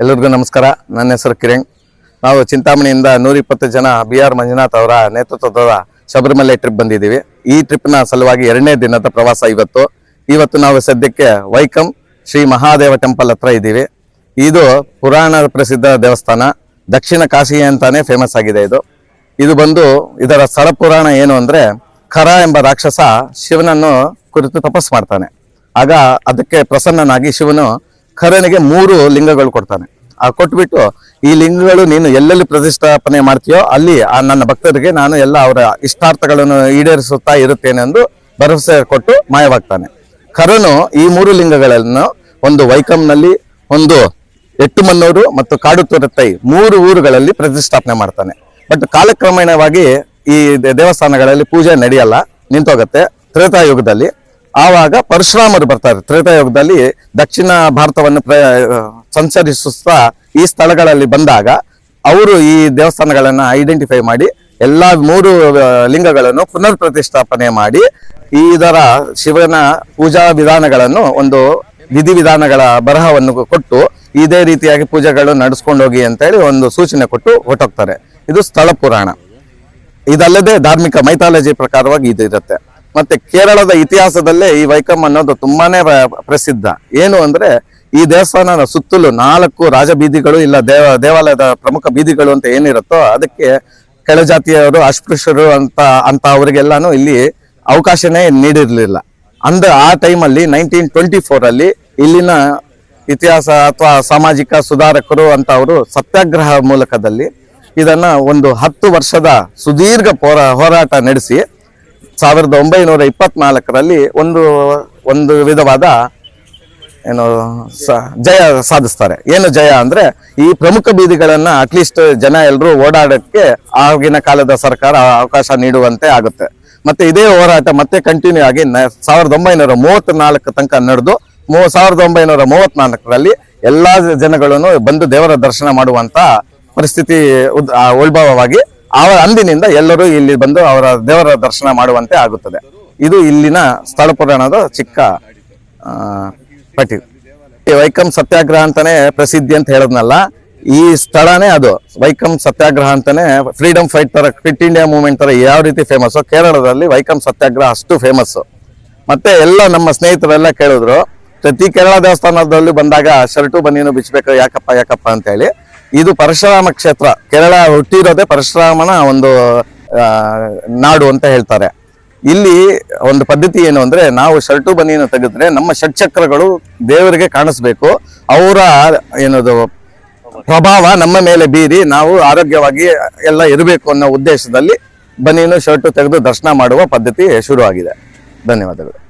ಎಲ್ಲರಿಗೂ ನಮಸ್ಕಾರ. ನನ್ನ ಹೆಸರು ಕಿರಣ್. ನಾವು ಚಿಂತಾಮಣಿಯಿಂದ ನೂರಿಪ್ಪತ್ತು ಜನ ಬಿ ಆರ್ ಮಂಜುನಾಥ್ ಅವರ ನೇತೃತ್ವದ ಶಬರಿಮಲೆ ಟ್ರಿಪ್ ಬಂದಿದ್ದೀವಿ. ಈ ಟ್ರಿಪ್ನ ಸಲುವಾಗಿ ಎರಡನೇ ದಿನದ ಪ್ರವಾಸ ಇವತ್ತು. ಇವತ್ತು ನಾವು ಸದ್ಯಕ್ಕೆ ವೈಕಂ ಶ್ರೀ ಮಹಾದೇವ ಟೆಂಪಲ್ ಹತ್ರ ಇದ್ದೀವಿ. ಇದು ಪುರಾಣ ಪ್ರಸಿದ್ಧ ದೇವಸ್ಥಾನ. ದಕ್ಷಿಣ ಕಾಶಿ ಅಂತಾನೆ ಫೇಮಸ್ ಆಗಿದೆ ಇದು. ಇದು ಬಂದು ಇದರ ಸ್ಥಳ ಪುರಾಣ ಏನು ಅಂದ್ರೆ ಖರ ಎಂಬ ರಾಕ್ಷಸ ಶಿವನನ್ನು ಕುರಿತು ತಪಸ್ ಮಾಡ್ತಾನೆ. ಆಗ ಅದಕ್ಕೆ ಪ್ರಸನ್ನನಾಗಿ ಶಿವನು ಖರನಿಗೆ ಮೂರು ಲಿಂಗಗಳು ಕೊಡ್ತಾನೆ. ಆ ಕೊಟ್ಬಿಟ್ಟು ಈ ಲಿಂಗಗಳು ನೀನು ಎಲ್ಲೆಲ್ಲಿ ಪ್ರತಿಷ್ಠಾಪನೆ ಮಾಡ್ತೀಯೋ ಅಲ್ಲಿ ಆ ನನ್ನ ಭಕ್ತರಿಗೆ ನಾನು ಎಲ್ಲ ಅವರ ಇಷ್ಟಾರ್ಥಗಳನ್ನು ಈಡೇರಿಸುತ್ತಾ ಇರುತ್ತೇನೆಂದು ಭರವಸೆ ಕೊಟ್ಟು ಮಾಯವಾಗ್ತಾನೆ. ಖರನು ಈ ಮೂರು ಲಿಂಗಗಳನ್ನು ಒಂದು ವೈಕಂನಲ್ಲಿ ಒಂದು ಎಟ್ಟುಮನ್ನೂರು ಮತ್ತು ಕಾಡು ತುರತ್ತೈ ಮೂರು ಊರುಗಳಲ್ಲಿ ಪ್ರತಿಷ್ಠಾಪನೆ ಮಾಡ್ತಾನೆ. ಬಟ್ ಕಾಲಕ್ರಮೇಣವಾಗಿ ಈ ದೇವಸ್ಥಾನಗಳಲ್ಲಿ ಪೂಜೆ ನಡೆಯಲ್ಲ, ನಿಂತೋಗತ್ತೆ ತ್ರೇತಾಯುಗದಲ್ಲಿ. ಆವಾಗ ಪರಶುರಾಮರು ಬರ್ತಾರೆ. ತ್ರೇತಾಯುಗದಲ್ಲಿ ದಕ್ಷಿಣ ಭಾರತವನ್ನು ಪ್ರ ಸಂಚರಿಸುತ್ತಾ ಈ ಸ್ಥಳಗಳಲ್ಲಿ ಬಂದಾಗ ಅವರು ಈ ದೇವಸ್ಥಾನಗಳನ್ನು ಐಡೆಂಟಿಫೈ ಮಾಡಿ ಎಲ್ಲ ಮೂರು ಲಿಂಗಗಳನ್ನು ಪುನರ್ ಪ್ರತಿಷ್ಠಾಪನೆ ಮಾಡಿ ಇದರ ಶಿವನ ಪೂಜಾ ವಿಧಾನಗಳನ್ನು ಒಂದು ವಿಧಿವಿಧಾನಗಳ ಬರಹವನ್ನು ಕೊಟ್ಟು ಇದೇ ರೀತಿಯಾಗಿ ಪೂಜೆಗಳು ನಡೆಸ್ಕೊಂಡು ಹೋಗಿ ಅಂತೇಳಿ ಒಂದು ಸೂಚನೆ ಕೊಟ್ಟು ಹೊಟ್ಟೋಗ್ತಾರೆ ಇದು ಸ್ಥಳ ಪುರಾಣ. ಇದಲ್ಲದೆ ಧಾರ್ಮಿಕ ಮೈಥಾಲಜಿ ಪ್ರಕಾರವಾಗಿ ಇದು ಇರುತ್ತೆ. ಮತ್ತೆ ಕೇರಳದ ಇತಿಹಾಸದಲ್ಲೇ ಈ ವೈಕಂ ಅನ್ನೋದು ತುಂಬಾನೇ ಪ್ರಸಿದ್ಧ. ಏನು ಅಂದ್ರೆ ಈ ದೇವಸ್ಥಾನದ ಸುತ್ತಲೂ ನಾಲ್ಕು ರಾಜಬೀದಿಗಳು ಇಲ್ಲ, ದೇವ ದೇವಾಲಯದ ಪ್ರಮುಖ ಬೀದಿಗಳು ಅಂತ ಏನಿರುತ್ತೋ ಅದಕ್ಕೆ ಕೆಳಜಾತಿಯವರು ಅಸ್ಪೃಶ್ಯರು ಅಂತ ಅಂತ ಅವರಿಗೆಲ್ಲಾನು ಇಲ್ಲಿ ಅವಕಾಶನೇ ನೀಡಿರಲಿಲ್ಲ. ಅಂದ ಆ ಟೈಮಲ್ಲಿ ನೈನ್ಟೀನ್ ಟ್ವೆಂಟಿ ಫೋರ್ ಅಲ್ಲಿ ಇಲ್ಲಿನ ಇತಿಹಾಸ ಅಥವಾ ಸಾಮಾಜಿಕ ಸುಧಾರಕರು ಅಂತ ಅವರು ಸತ್ಯಾಗ್ರಹ ಮೂಲಕದಲ್ಲಿ ಇದನ್ನ ಒಂದು ಹತ್ತು ವರ್ಷದ ಸುದೀರ್ಘ ಹೋರಾ ಹೋರಾಟ ನಡೆಸಿ ಸಾವಿರದ ಒಂಬೈನೂರ ಇಪ್ಪತ್ನಾಲ್ಕರಲ್ಲಿ ಒಂದು ಒಂದು ವಿಧವಾದ ಏನು ಜಯ ಸಾಧಿಸ್ತಾರೆ. ಏನು ಜಯ ಅಂದ್ರೆ ಈ ಪ್ರಮುಖ ಬೀದಿಗಳನ್ನು ಅಟ್ಲೀಸ್ಟ್ ಜನ ಎಲ್ಲರೂ ಓಡಾಡಕ್ಕೆ ಆಗಿನ ಕಾಲದ ಸರ್ಕಾರ ಅವಕಾಶ ನೀಡುವಂತೆ ಆಗುತ್ತೆ. ಮತ್ತೆ ಇದೇ ಹೋರಾಟ ಮತ್ತೆ ಕಂಟಿನ್ಯೂ ಆಗಿ ನ- ಸಾವಿರದ ಒಂಬೈನೂರ ಮೂವತ್ನಾಲ್ಕು ತನಕ ನಡೆದು, ಮೂ, ಸಾವಿರದ ಒಂಬೈನೂರ ಮೂವತ್ನಾಲ್ಕರಲ್ಲಿ ಎಲ್ಲಾ ಜನಗಳನ್ನು ಬಂದು ದೇವರ ದರ್ಶನ ಮಾಡುವಂತ ಪರಿಸ್ಥಿತಿ ಉದ್- ಉಲ್ಭವವಾಗಿ ಆ ಅಂದಿನಿಂದ ಎಲ್ಲರೂ ಇಲ್ಲಿ ಬಂದು ಅವರ ದೇವರ ದರ್ಶನ ಮಾಡುವಂತೆ ಆಗುತ್ತದೆ. ಇದು ಇಲ್ಲಿನ ಸ್ಥಳ ಪುರಾಣದ ಚಿಕ್ಕ ಪಟ್ಟಿ. ವೈಕಂ ಸತ್ಯಾಗ್ರಹ ಅಂತಾನೆ ಪ್ರಸಿದ್ಧಿ ಅಂತ ಹೇಳದ್ನಲ್ಲ, ಈ ಸ್ಥಳನೇ ಅದು. ವೈಕಂ ಸತ್ಯಾಗ್ರಹ ಅಂತಾನೆ ಫ್ರೀಡಮ್ ಫೈಟ್ ತರ ಕ್ವಿಟ್ ಇಂಡಿಯಾ ಮೂವ್ಮೆಂಟ್ ತರ ಯಾವ ರೀತಿ ಫೇಮಸ್ ಕೇರಳದಲ್ಲಿ ವೈಕಂ ಸತ್ಯಾಗ್ರಹ ಅಷ್ಟು ಫೇಮಸ್ ಮತ್ತೆ ಎಲ್ಲ ನಮ್ಮ ಸ್ನೇಹಿತರೆಲ್ಲ ಕೇಳಿದ್ರು, ಪ್ರತಿ ಕೇರಳ ದೇವಸ್ಥಾನದಲ್ಲಿ ಬಂದಾಗ ಶರ್ಟು ಬನ್ನಿನೂ ಬಿಚ್ಚಬೇಕು ಯಾಕಪ್ಪ ಯಾಕಪ್ಪ ಅಂತ ಹೇಳಿ ಇದು ಪರಶುರಾಮ ಕ್ಷೇತ್ರ. ಕೇರಳ ಹುಟ್ಟಿರೋದೇ ಪರಶುರಾಮನ ಒಂದು ನಾಡು ಅಂತ ಹೇಳ್ತಾರೆ. ಇಲ್ಲಿ ಒಂದು ಪದ್ಧತಿ ಏನು ಅಂದ್ರೆ ನಾವು ಶರ್ಟು ಬನಿಯನ್ನು ತೆಗೆದ್ರೆ ನಮ್ಮ ಷಟ್ಚಕ್ರಗಳು ದೇವರಿಗೆ ಕಾಣಿಸ್ಬೇಕು. ಅವರ, ಏನದು, ಪ್ರಭಾವ ನಮ್ಮ ಮೇಲೆ ಬೀರಿ ನಾವು ಆರೋಗ್ಯವಾಗಿ ಎಲ್ಲ ಇರಬೇಕು ಅನ್ನೋ ಉದ್ದೇಶದಲ್ಲಿ ಬನಿಯನ್ನು, ಶರ್ಟು ತೆಗೆದು ದರ್ಶನ ಮಾಡುವ ಪದ್ಧತಿ ಶುರುವಾಗಿದೆ. ಧನ್ಯವಾದಗಳು.